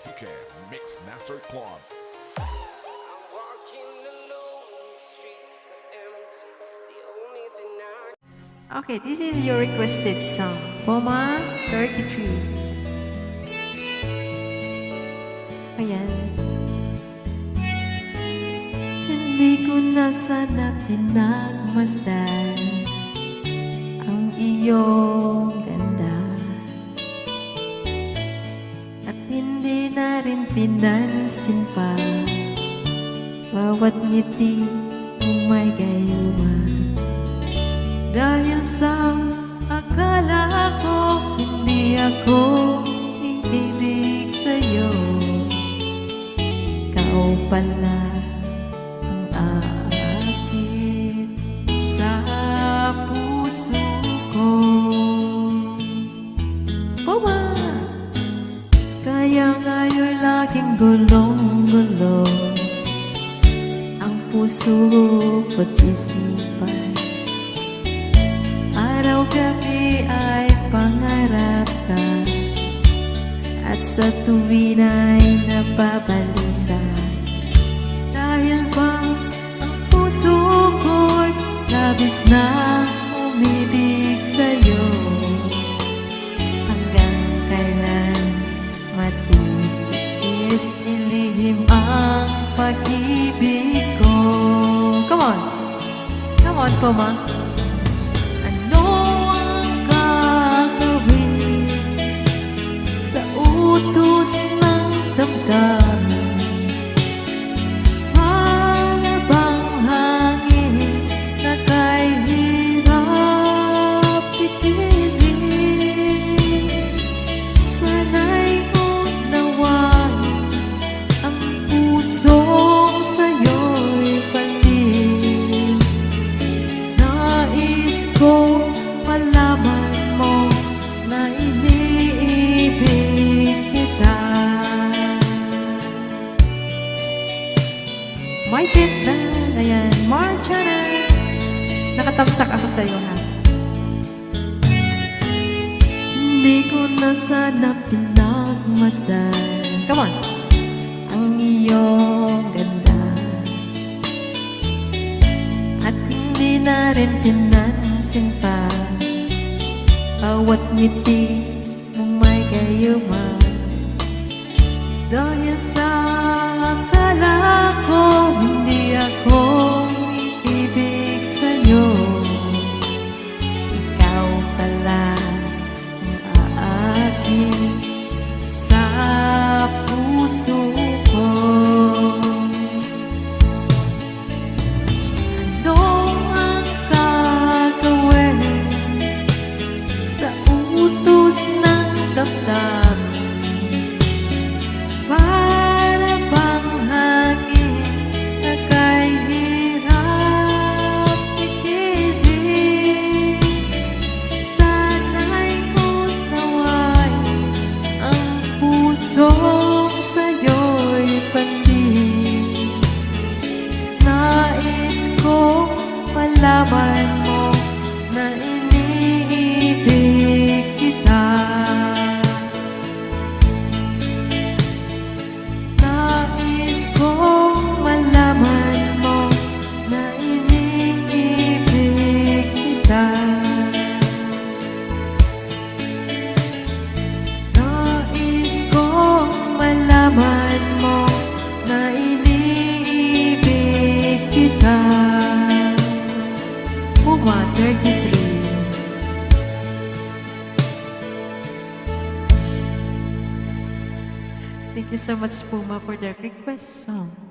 TK Mix Master Club. Okay, this is your requested song. Poma 33. Ayan. Hindi ko na sana pinagmasdan ang iyong hindi na rin pinansin pa bawat ngiti mong may gayuma. Dahil sa akala ko hindi ako ibig sa'yo Ikaw pala Ang puso ko't isipan Araw-gabi ay pangarap ka At sa tuwin ay napabalisa Dahil bang ang puso ko'y labis na umibig sa'yo Hanggang kailan matitiis ilihim ang pag-ibig ko! Come on, Puma! Ano ang gagawin sa utos My ganda, ayan, marcha na. Nakatamsak ako sa iyo ha. Hindi ko na sana pinagmasdan. Come on. Ang iyong ganda. At hindi na rin pinansin pa Bawat ngiti mong may gayuma Dahil sa of. Thank you so much, Puma, for the request song.